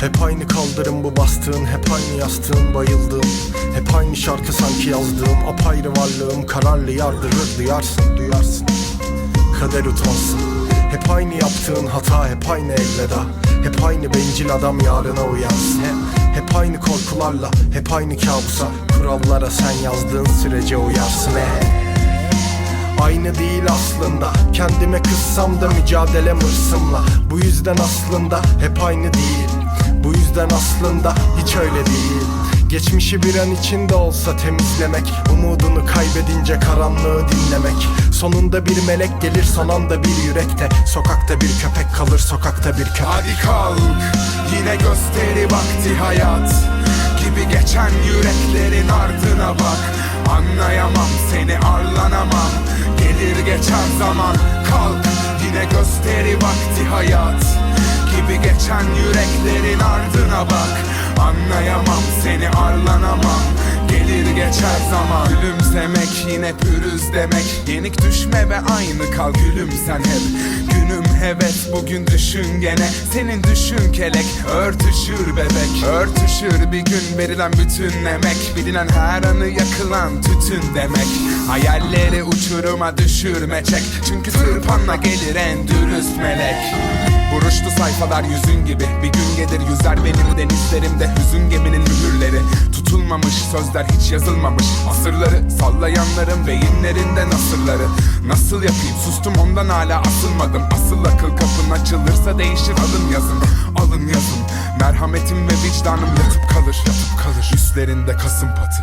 Hep aynı kaldırım bu bastığın Hep aynı yastığın bayıldığım. Hep aynı şarkı sanki yazdığım Apayrı varlığım kararlı yardırır Duyarsın duyarsın. Kader utansın. Hep aynı yaptığın hata Hep aynı elveda Hep aynı bencil adam yarına uyansın. Hep, korkularla Hep aynı kabusa. Kurallara sen yazdığın sürece uyarsın he. Aynı değil aslında. Kendime kızsam da mücadelem hırsımla Bu yüzden aslında hep aynı değil. Bu yüzden aslında hiç öyle değil. Geçmişi bir an içinde olsa temizlemek Umudunu kaybedince karanlığı dinlemek. Sonunda bir melek gelir son anda bir yürekte Sokakta bir köpek kalır sokakta bir köpek. Hadi kalk yine gösteri vakti hayat Geçen yüreklerin ardına bak. Anlayamam seni arlanamam. Gelir geçer zaman. Kalk yine gösteri vakti hayat. Gibi geçen yüreklerin ardına bak. Anlayamam seni arlanamam. Gelir geçer zaman. Gülümsemek yine pürüz demek. Yenik düşme ve aynı kal. Gülüm sen hep. Günüm heves bugün düşün gene. Senin düşün kelek örtüşür bebek. Örtüşür bir gün verilen bütün emek. Bilinen her anı yakılan tütün demek. Hayalleri uçuruma düşürme çek. Çünkü tırpanla gelir en dürüst melek. Buruştu sayfalar yüzün gibi. Bir gün gelir yüzer benim denizlerimde. Hüzün geminin mühürleri. Tutulmamış sözler hiç yazılmamış. Asırları sallayanların beyinlerinde nasırları Nasıl yapayım? Sustum ondan hala asılmadım. Asıl akıl kapın açılırsa değişir alın yazın Alın yazın Merhametim ve vicdanım yatıp kalır. Yatıp kalır. Üstlerinde kasım patı